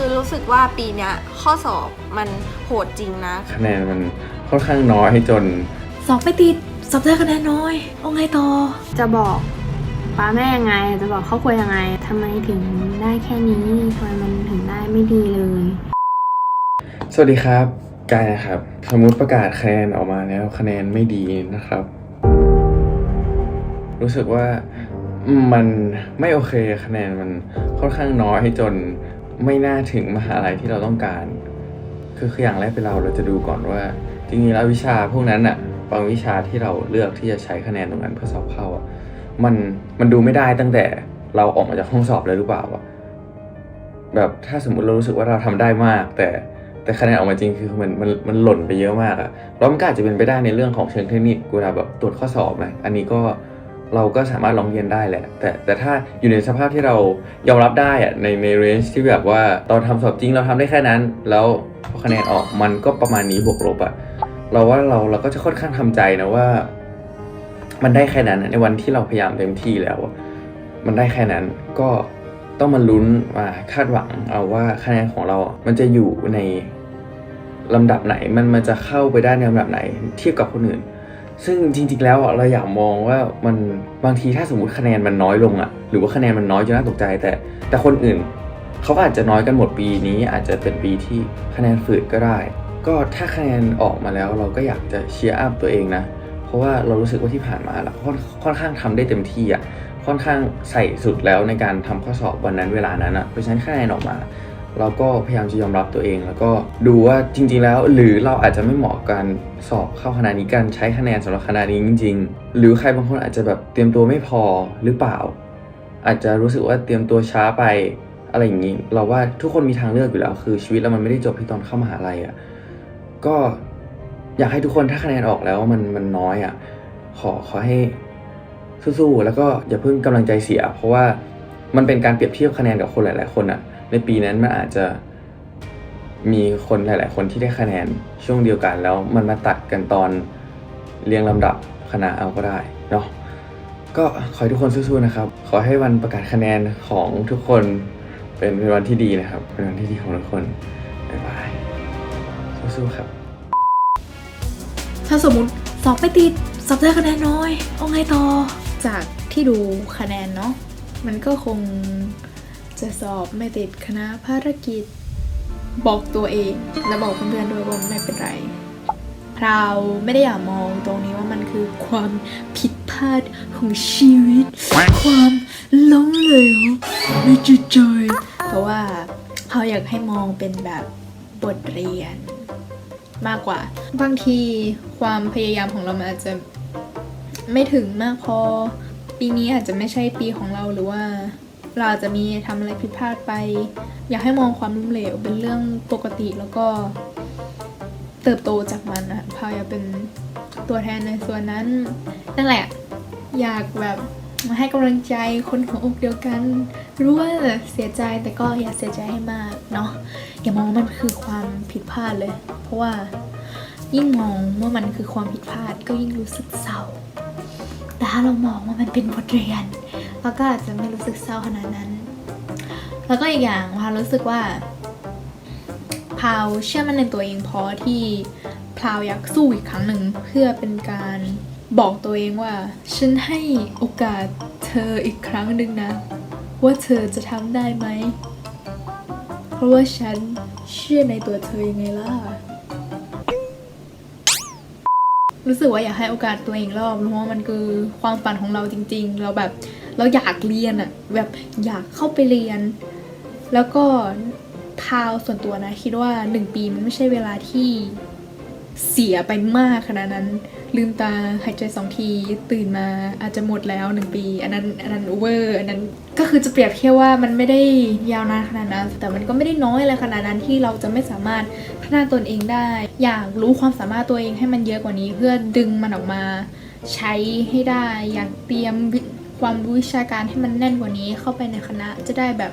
คือรู้สึกว่าปีเนี้ยข้อสอบมันโหดจริงนะคะแนนมันค่อนข้างน้อยจน สอบไม่ติดสอบได้คะแนนน้อยเอาไงต่อจะบอกป้าแม่ยังไง จะบอกครอบครัวยังไงทำไมถึงได้แค่นี้ทำไมมันถึงได้ไม่ดีเลย สวัสดีครับกายนะครับ สมมุติประกาศคะแนนออกมาแล้วคะแนนไม่ดีนะครับ รู้สึกว่ามันไม่โอเคคะแนนมันค่อนข้างน้อยจน ไม่น่าถึงมหาลัยที่เราต้องการ คือคืออย่างแรกเป็นเราเราจะดูก่อนว่าจริงๆแล้ววิชาพวกนั้นอะบางวิชาที่เราเลือกที่จะใช้คะแนนตรงนั้นเพื่อสอบเข้าอะมันมันดูไม่ได้ตั้งแต่เราออกมาจากห้องสอบเลยหรือเปล่าอะแบบถ้าสมมติเรารู้สึกว่าเราทำได้มาก แต่แต่คะแนนออกมาจริงคือมันมันมันหล่นไปเยอะมากอะแล้วมันก็อาจจะเป็นไปได้ในเรื่องของเชิงเทคนิคเวลาแบบตรวจข้อสอบนะอันนี้ก็ เราก็สามารถลองเรียนได้แหละ แต่แต่ถ้าอยู่ในสภาพที่เรายอมรับได้อะในในเรนจ์ที่แบบว่าตอนทำสอบจริงเราทำได้แค่นั้น แล้วพอคะแนนออกมันก็ประมาณนี้บวกลบอะเราว่าเราเราก็จะค่อนข้างทำใจนะว่า มันได้แค่นั้นในวันที่เราพยายามเต็มที่แล้วมันได้แค่นั้นก็ต้องมาลุ้นมาคาดหวังเอาว่าคะแนนของเรา มันจะอยู่ในลำดับไหนมันมันจะเข้าไปได้ในลำดับไหน เทียบกับคนอื่น ซึ่งจริงๆแล้วอะเราอยากมองว่ามันบางทีถ้าสมมติคะแนนมันน้อยลงอะหรือว่าคะแนนมันน้อยจนน่าตกใจ แต่ แต่คนอื่นเขาอาจจะน้อยกันหมดปีนี้อาจจะเป็นปีที่คะแนนฝืดก็ได้ ก็ถ้าคะแนนออกมาแล้วเราก็อยากจะเชียร์อัพตัวเองนะ เพราะว่าเรารู้สึกว่าที่ผ่านมาเราค่อนข้างทำได้เต็มที่อะค่อนข้างใส่สุดแล้วในการทำข้อสอบวันนั้นเวลานั้นอะเพราะฉะนั้นคะแนนออกมา เราก็พยายามจะยอมรับตัวเอง แล้วก็ดูว่าจริง ๆ แล้ว หรือเราอาจจะไม่เหมาะกับการสอบเข้าคณะนี้การใช้คะแนนสำหรับคณะนี้จริง ๆ หรือใครบางคนอาจจะแบบเตรียมตัวไม่พอหรือเปล่า อาจจะรู้สึกว่าเตรียมตัวช้าไปอะไรอย่างนี้ เราว่าทุกคนมีทางเลือกอยู่แล้ว คือชีวิตเรามันไม่ได้จบที่ตอนเข้ามหาลัยอะก็อยากให้ทุกคนถ้าคะแนนออกแล้วมันมันน้อยอะขอขอให้สู้ๆแล้วก็อย่าเพิ่งกำลังใจเสีย เพราะว่ามันเป็นการเปรียบเทียบคะแนนกับคนหลาย ๆ คนอะ ในปีนั้นมันอาจจะมีคนหลาย ๆ คนที่ได้คะแนนช่วงเดียวกันแล้วมันมาตัดกันตอนเรียงลำดับคณะเอาก็ได้เนาะก็ขอให้ทุกคนสู้ๆนะครับ ขอให้วันประกาศคะแนนของทุกคนเป็นเป็นวันที่ดีนะครับ เป็นวันที่ดีของทุกคนบ๊ายบายสู้ๆครับ ถ้าสมมติสอบไม่ติดสอบได้คะแนนน้อยเอาไงต่อจากที่ดูคะแนนเนาะมันก็คง จะสอบไม่ติดคณะภารกิจ บอกตัวเอง และบอกเพื่อนๆด้วยว่าไม่เป็นไรพราวไม่ได้อยากมองตรงนี้ว่ามันคือความผิดพลาดของชีวิต ความล้มเหลวในจิตใจเพราะว่าพราวอยากให้มองเป็นแบบบทเรียน มากกว่า บางทีความพยายามของเรามันอาจจะไม่ถึงมากพอ ปีนี้อาจจะไม่ใช่ปีของเราหรือว่า เราอาจจะมีทำอะไรผิดพลาดไป อยากให้มองความล้มเหลวเป็นเรื่องปกติแล้วก็ เติบโตจากมันนะพายอยากเป็นตัวแทนในส่วนนั้น นั่นแหละ อยากแบบมาให้กำลังใจคนหัวอกเดียวกัน รู้ว่าเสียใจแต่ก็อย่าเสียใจให้มากเนาะอย่ามองว่ามันคือความผิดพลาดเลย เพราะว่ายิ่งมองว่ามันคือความผิดพลาดก็ยิ่งรู้สึกเศร้า แต่ถ้าเรามองว่ามันเป็นบทเรียน เราก็อาจจะไม่รู้สึกเศร้าขนาดนั้น แล้วก็อีกอย่างพาวรู้สึกว่าพาวเชื่อมั่นในตัวเองพอที่พาวอยากสู้อีกครั้งหนึ่งเพื่อเป็นการบอกตัวเองว่า ฉันให้โอกาสเธออีกครั้งหนึ่งนะ ว่าเธอจะทำได้ไหม เพราะว่าฉันเชื่อในตัวเธอยังไงล่ะ รู้สึกว่าอยากให้โอกาสตัวเองรอบเพราะว่ามันคือความฝันของเราจริง ๆ เราแบบ เราอยากเรียนอะแบบอยากเข้าไปเรียน แล้วก็พาวส่วนตัวนะ คิดว่าหนึ่งปีมันไม่ใช่เวลาที่เสียไปมากขนาดนั้น ลืมตาหายใจสองทีตื่นมาอาจจะหมดแล้วหนึ่งปี อันนั้นอันนั้นเวอร์อันนั้นก็คือจะเปรียบเทียบว่ามันไม่ได้ยาวนานขนาดนั้น แต่มันก็ไม่ได้น้อยอะไรขนาดนั้นที่เราจะไม่สามารถพัฒนาตนเองได้ อยากรู้ความสามารถตัวเองให้มันเยอะกว่านี้ เพื่อดึงมันออกมาใช้ให้ได้ อยากเตรียม ความรู้วิชาการให้มันแน่นกว่านี้เข้าไปในคณะจะได้แบบ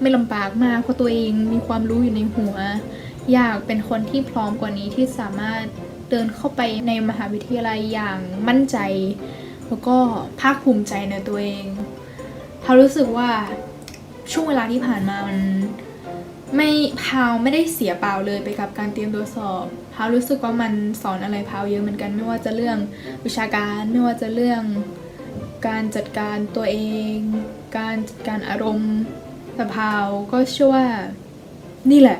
ไม่ลำบากมากเพราะตัวเองมีความรู้อยู่ในหัว อยากเป็นคนที่พร้อมกว่านี้ที่สามารถเดินเข้าไปในมหาวิทยาลัยอย่างมั่นใจ แล้วก็ภาคภูมิใจในตัวเองเขารู้สึกว่าช่วงเวลาที่ผ่านมามันไม่พาวไม่ได้เสียเปล่าเลยไปกับการเตรียมตัวสอบพาวรู้สึกว่ามันสอนอะไรพาวเยอะเหมือนกันไม่ว่าจะเรื่องวิชาการไม่ว่าจะเรื่อง การจัดการตัวเอง การจัดการอารมณ์แต่พาวก็เชื่อว่า นี่แหละ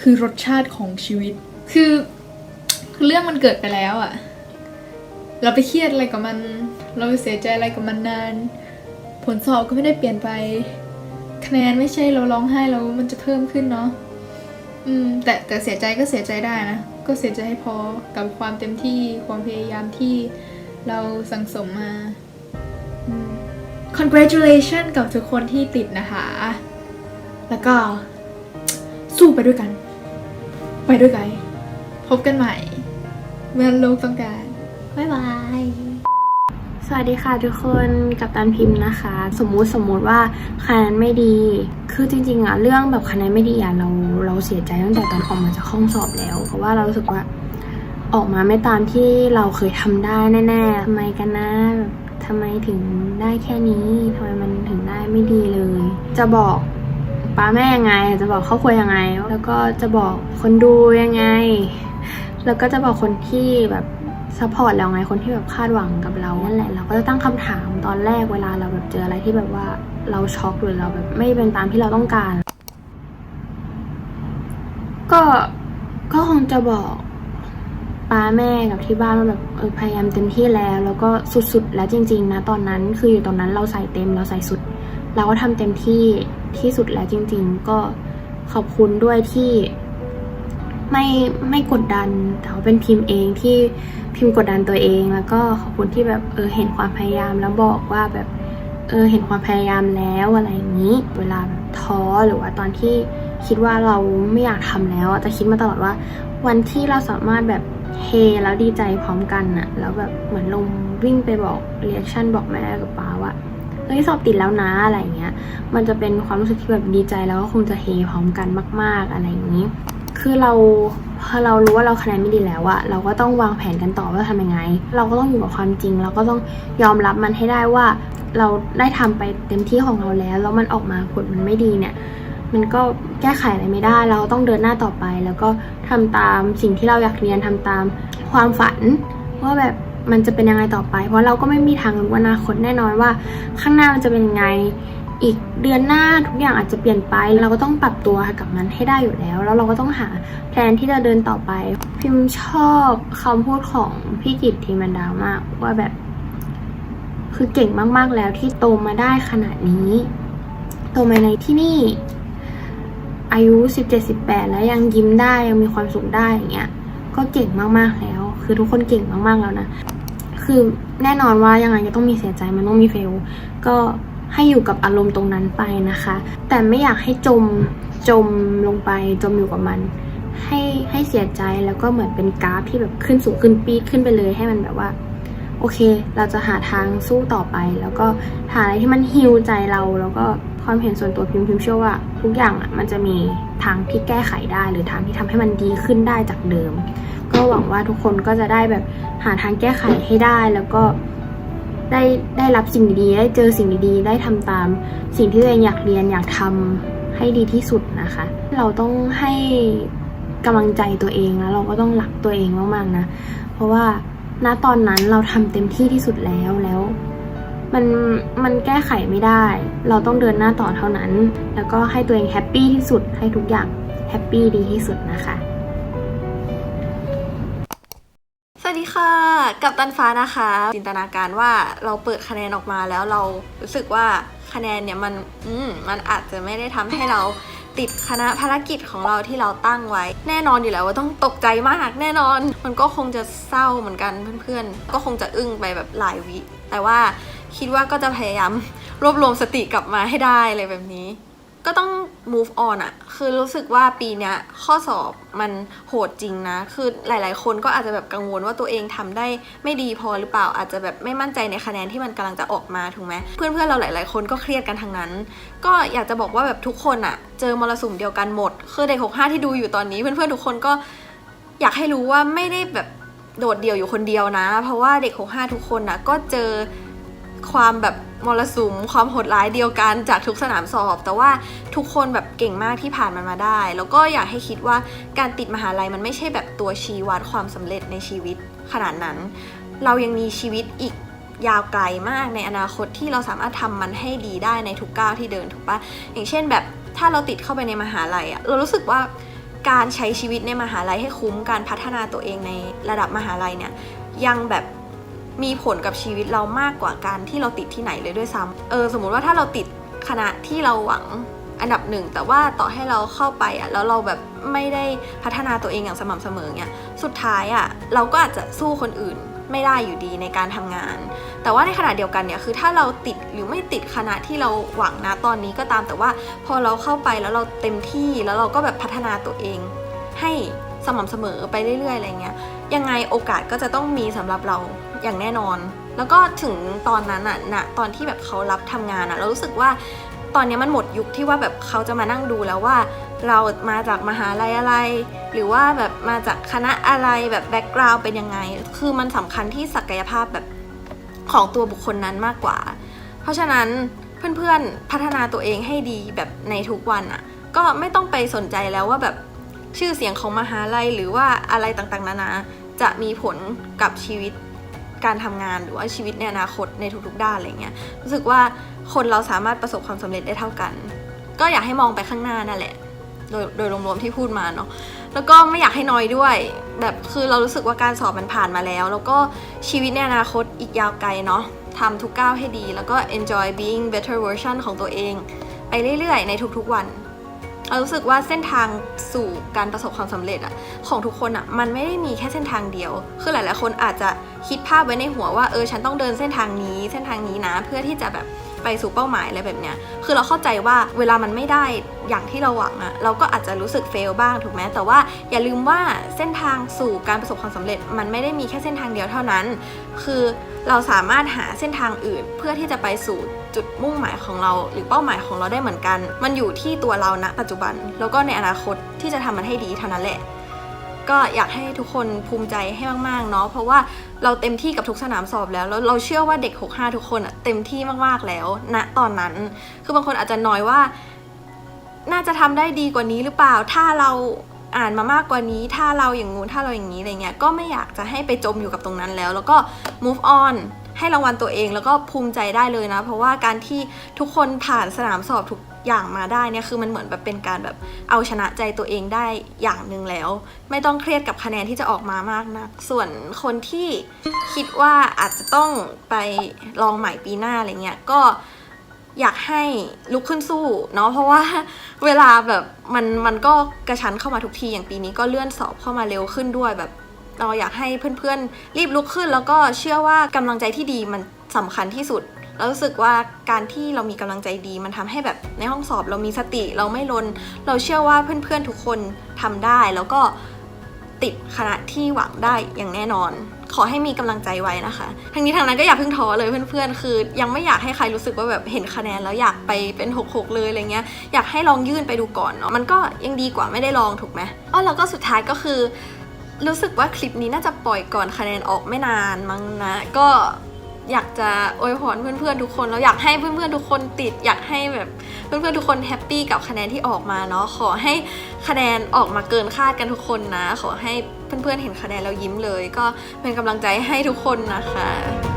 คือรสชาติของชีวิต คือเรื่องมันเกิดไปแล้วอะเราไปเครียดอะไรกับมัน เราไปเสียใจอะไรกับมันนาน ผลสอบก็ไม่ได้เปลี่ยนไป คะแนนไม่ใช่เราร้องไห้แล้วมันจะเพิ่มขึ้นเนาะอืม แต่แต่เสียใจก็เสียใจได้นะ ก็เสียใจให้พอกับความเต็มที่ความพยายามที่เราสังสมมา congratulation กับทุกคนที่ติดนะคะ แล้วก็สู้ไปด้วยกัน ไปด้วยกัน พบกันใหม่ เมื่อโลกต้องการ บ๊ายบายสวัสดีค่ะทุกคนกับตันพิมพ์นะคะ สมมุติสมมุติว่าคะแนนไม่ดี คือจริงๆอะเรื่องแบบคะแนนไม่ดีอะเราเราเสียใจตั้งแต่ตอนออกมาจากห้องสอบแล้ว เพราะว่าเรารู้สึกว่าออกมาไม่ตามที่เราเคยทำได้แน่ๆทำไมกันนะ ทำไมถึงได้แค่นี้ทำไมมันถึงได้ไม่ดีเลย จะบอกป้าแม่ยังไง จะบอกครอบครัวยังไง แล้วก็จะบอกคนดูยังไง แล้วก็จะบอกคนที่แบบซัพพอร์ตเราไงคนที่แบบคาดหวังกับเรานั่นแหละเราก็จะตั้งคำถามตอนแรกเวลาเราแบบเจออะไรที่แบบว่าเราช็อกหรือเราแบบไม่เป็นตามที่เราต้องการ ก็ก็คงจะบอก ป้าแม่กับที่บ้านว่าแบบเออพยายามเต็มที่แล้ว แล้วก็สุดๆแล้วจริง ๆ นะตอนนั้นคืออยู่ตอนนั้นเราใส่เต็มเราใส่สุด เราก็ทำเต็มที่ที่สุดแล้วจริง ๆ ก็ขอบคุณด้วยที่ไม่ไม่กดดันแต่ว่าเป็นพิมพ์เองที่พิมพ์กดดันตัวเอง แล้วก็ขอบคุณที่แบบเออเห็นความพยายามแล้วบอกว่าแบบเออเห็นความพยายามแล้วอะไรอย่างนี้ เวลาแบบท้อหรือว่าตอนที่คิดว่าเราไม่อยากทำแล้วจะคิดมาตลอดว่า วันที่เราสามารถแบบ เฮแล้วดีใจพร้อมกันอะแล้วแบบเหมือนลงวิ่งไปบอกเรีแอคชั่นบอกแม่กับป้าว่าเฮ้ยสอบติดแล้วนะอะไรเงี้ย มันจะเป็นความรู้สึกที่แบบดีใจแล้วก็คงจะเฮพร้อมกันมาก ๆอะไรอย่างนี้ คือเราพอเรารู้ว่าเราคะแนนไม่ดีแล้วอะเราก็ต้องวางแผนกันต่อว่าทำยังไง เราก็ต้องอยู่กับความจริง เราก็ต้องยอมรับมันให้ได้ว่า เราได้ทำไปเต็มที่ของเราแล้วแล้วมันออกมาผลมันไม่ดีเนี่ย มันก็แก้ไขอะไรไม่ได้ เราต้องเดินหน้าต่อไป แล้วก็ทำตามสิ่งที่เราอยากเรียนทำตามความฝันว่าแบบมันจะเป็นยังไงต่อไป เพราะเราก็ไม่มีทางรู้อนาคตแน่นอนว่า ข้างหน้ามันจะเป็นยังไง อีกเดือนหน้าทุกอย่างอาจจะเปลี่ยนไป เราก็ต้องปรับตัวกับมันให้ได้อยู่แล้ว แล้วเราก็ต้องหาแผนที่จะเดินต่อไป พิมพ์ชอบคำพูดของพี่กิตทีมันดาวมากว่าแบบ คือเก่งมากๆแล้วที่โตมาได้ขนาดนี้ โตมาในที่นี่ อายุสิบเจ็ดสิบแล้วยังยิ้มได้ยังมีความสุขได้อย่างเงี้ยก็เก่งมากๆแล้ว คือทุกคนเก่งมากๆแล้วนะ คือแน่นอนว่ายังไงก็ต้องมีเสียใจมันต้องมีเฟล ก็ให้อยู่กับอารมณ์ตรงนั้นไปนะคะ แต่ไม่อยากให้จมจมลงไปจมอยู่กับมัน ให้ให้เสียใจแล้วก็เหมือนเป็นกราฟที่แบบขึ้นสูงขึ้นปีดขึ้นไปเลยให้มันแบบว่า โอเค เราจะหาทางสู้ต่อไป แล้วก็หาอะไรที่มันฮิวใจเราแล้วก็ ความเห็นส่วนตัวพิมพ์พิมพ์เชื่อว่า ทุกอย่างอะมันจะมีทางที่แก้ไขได้ หรือทางที่ทำให้มันดีขึ้นได้จากเดิม ก็หวังว่าทุกคนก็จะได้แบบหาทางแก้ไขให้ได้แล้วก็ได้ได้รับสิ่งดีๆได้เจอสิ่งดีๆ ได้ทำตามสิ่งที่ตัวเองอยากเรียนอยากทำให้ดีที่สุดนะคะ เราต้องให้กำลังใจตัวเองแล้วเราก็ต้องรักตัวเองมากๆนะ เพราะว่าณตอนนั้นเราทำเต็มที่ที่สุดแล้วแล้ว มันมันแก้ไขไม่ได้ เราต้องเดินหน้าต่อเท่านั้น แล้วก็ให้ตัวเองแฮปปี้ที่สุดให้ทุกอย่างแฮปปี้ดีที่สุดนะคะสวัสดีค่ะ กับตันฟ้านะคะ จินตนาการว่าเราเปิดคะแนนออกมาแล้วเรารู้สึกว่าคะแนนเนี่ยมันอืมมันอาจจะไม่ได้ทำให้เราติดคณะภารกิจของเราที่เราตั้งไว้ แน่นอนอยู่แล้วว่าต้องตกใจมากแน่นอน มันก็คงจะเศร้าเหมือนกันเพื่อนๆ ก็คงจะอึ้งไปแบบหลายวิ แต่ว่า คิดว่าก็จะพยายามรวบรวมสติกลับมาให้ได้เลยแบบนี้ ก็ต้อง move on อะคือรู้สึกว่าปีนี้ข้อสอบมันโหดจริงนะ คือหลาย ๆ คนก็อาจจะแบบกังวลว่าตัวเองทำได้ไม่ดีพอหรือเปล่า อาจจะแบบไม่มั่นใจในคะแนนที่มันกำลังจะออกมาถูกไหม เพื่อน ๆ เราหลาย ๆ คนก็เครียดกันทั้งนั้น ก็อยากจะบอกว่าแบบทุกคนอะเจอมรสุมเดียวกันหมด คือเด็ก65ที่ดูอยู่ตอนนี้ เพื่อน ๆ ทุกคนก็อยากให้รู้ว่าไม่ได้แบบโดดเดี่ยวอยู่คนเดียวนะ เพราะว่าเด็ก65ทุกคนนะก็เจอ ความแบบมรสุมความโหดร้ายเดียวกันจากทุกสนามสอบ แต่ว่าทุกคนแบบเก่งมากที่ผ่านมันมาได้ แล้วก็อยากให้คิดว่าการติดมหาลัยมันไม่ใช่แบบตัวชี้วัดความสำเร็จในชีวิตขนาดนั้น เรายังมีชีวิตอีกยาวไกลมากในอนาคตที่เราสามารถทำมันให้ดีได้ในทุกก้าวที่เดินถูกปะอย่างเช่นแบบถ้าเราติดเข้าไปในมหาลัยอะเรารู้สึกว่าการใช้ชีวิตในมหาลัยให้คุ้มการพัฒนาตัวเองในระดับมหาลัยเนี่ยยังแบบ มีผลกับชีวิตเรามากกว่าการที่เราติดที่ไหนเลยด้วยซ้ำเออสมมุติว่าถ้าเราติดคณะที่เราหวังอันดับหนึ่งแต่ว่าต่อให้เราเข้าไปอะแล้วเราแบบไม่ได้พัฒนาตัวเองอย่างสม่ำเสมอเนี่ยสุดท้ายอะเราก็อาจจะสู้คนอื่นไม่ได้อยู่ดีในการทำงาน แต่ว่าในขณะเดียวกันเนี่ยคือถ้าเราติดหรือไม่ติดคณะที่เราหวังนะตอนนี้ก็ตามแต่ว่าพอเราเข้าไปแล้วเราเต็มที่แล้วเราก็แบบพัฒนาตัวเอง ให้สม่ำเสมอไปเรื่อยๆอะไรเงี้ยยังไงโอกาสก็จะต้องมีสำหรับเรา อย่างแน่นอน แล้วก็ถึงตอนนั้นอะณตอนที่แบบเขารับทำงานอะเรารู้สึกว่าตอนนี้มันหมดยุคที่ว่าแบบเขาจะมานั่งดูแล้วว่า เรามาจากมหาลัยอะไร หรือว่าแบบมาจากคณะอะไรแบบแบ็กกราวด์เป็นยังไง คือมันสำคัญที่ศักยภาพแบบของตัวบุคคลนั้นมากกว่า เพราะฉะนั้นเพื่อนๆพัฒนาตัวเองให้ดีแบบในทุกวันอะก็ไม่ต้องไปสนใจแล้วว่าแบบชื่อเสียงของมหาลัยหรือว่าอะไรต่างๆนานาจะมีผลกับชีวิต การทำงานหรือว่าชีวิตในอนาคตในทุกๆด้านอะไรเงี้ยรู้สึกว่าคนเราสามารถประสบความสำเร็จได้เท่ากัน ก็อยากให้มองไปข้างหน้านั่นแหละโดยโดยรวมๆที่พูดมาเนาะแล้วก็ไม่อยากให้น้อยด้วย แบบคือเรารู้สึกว่าการสอบมันผ่านมาแล้ว แล้วก็ชีวิตในอนาคตอีกยาวไกลเนาะทำทุกก้าวให้ดี แล้วก็ enjoy being better version ของตัวเอง ไปเรื่อยๆ ในทุกๆวัน เรารู้สึกว่าเส้นทางสู่การประสบความสำเร็จอะของทุกคนอะมันไม่ได้มีแค่เส้นทางเดียว คือหลาย ๆ คนอาจจะคิดภาพไว้ในหัวว่าเออฉันต้องเดินเส้นทางนี้เส้นทางนี้นะ เพื่อที่จะแบบ ไปสู่เป้าหมายอะไรแบบเนี้ย คือเราเข้าใจว่าเวลามันไม่ได้อย่างที่เราหวังอะเราก็อาจจะรู้สึกเฟลบ้างถูกไหมแต่ว่าอย่าลืมว่าเส้นทางสู่การประสบความสำเร็จ มันไม่ได้มีแค่เส้นทางเดียวเท่านั้น คือเราสามารถหาเส้นทางอื่น เพื่อที่จะไปสู่จุดมุ่งหมายของเรา หรือเป้าหมายของเราได้เหมือนกัน มันอยู่ที่ตัวเราณปัจจุบัน แล้วก็ในอนาคตที่จะทำมันให้ดีเท่านั้นแหละ ก็อยากให้ทุกคนภูมิใจให้มากๆเนาะเพราะว่าเราเต็มที่กับทุกสนามสอบแล้วแล้ว เราเชื่อว่าเด็ก 65 ทุกคนอะเต็มที่มากๆแล้วณตอนนั้น คือบางคนอาจจะน้อยว่า น่าจะทำได้ดีกว่านี้หรือเปล่า ถ้าเราอ่านมามากกว่านี้ ถ้าเราอย่างงู้นถ้าเราอย่างนี้อะไรเงี้ยก็ไม่อยากจะให้ไปจมอยู่กับตรงนั้นแล้ว แล้วก็ move on ให้รางวัลตัวเองแล้วก็ภูมิใจได้เลยนะ เพราะว่าการที่ทุกคนผ่านสนามสอบทุก อย่างมาได้เนี่ยคือมันเหมือนแบบเป็นการแบบเอาชนะใจตัวเองได้อย่างหนึ่งแล้ว ไม่ต้องเครียดกับคะแนนที่จะออกมามากนะส่วนคนที่คิดว่าอาจจะต้องไปลองใหม่ปีหน้าอะไรเงี้ยก็อยากให้ลุกขึ้นสู้เนาะเพราะว่าเวลาแบบมันมันก็กระชั้นเข้ามาทุกทีอย่างปีนี้ก็เลื่อนสอบเข้ามาเร็วขึ้นด้วยแบบเราอยากให้เพื่อนๆ รีบลุกขึ้น แล้วก็เชื่อว่ากำลังใจที่ดีมันสำคัญที่สุด แล้วรู้สึกว่าการที่เรามีกำลังใจดี มันทำให้แบบในห้องสอบเรามีสติเราไม่ลน เราเชื่อว่าเพื่อนๆทุกคนทำได้ แล้วก็ติดคณะที่หวังได้อย่างแน่นอน ขอให้มีกำลังใจไว้นะคะ ทั้งนี้ทั้งนั้นก็อย่าเพิ่งท้อเลยเพื่อนๆ คือ ยังไม่อยากให้ใครรู้สึกว่าแบบเห็นคะแนนแล้วอยากไปเป็น6 6เลยอะไรเงี้ย อยากให้ลองยื่นไปดูก่อนเนาะ มันก็ยังดีกว่าไม่ได้ลองถูกไหมอ๋อแล้วก็สุดท้ายก็คือ รู้สึกว่าคลิปนี้น่าจะปล่อยก่อนคะแนนออกไม่นานมั้งนะ ก็ อยากจะอวยพรเพื่อนๆทุกคนแล้วอยากให้เพื่อนๆทุกคนติด อยากให้แบบเพื่อนๆทุกคนแฮปปี้กับคะแนนที่ออกมาเนาะขอให้คะแนนออกมาเกินคาดกันทุกคนนะ ขอให้เพื่อนๆเห็นคะแนนแล้วยิ้มเลย ก็เป็นกำลังใจให้ทุกคนนะคะ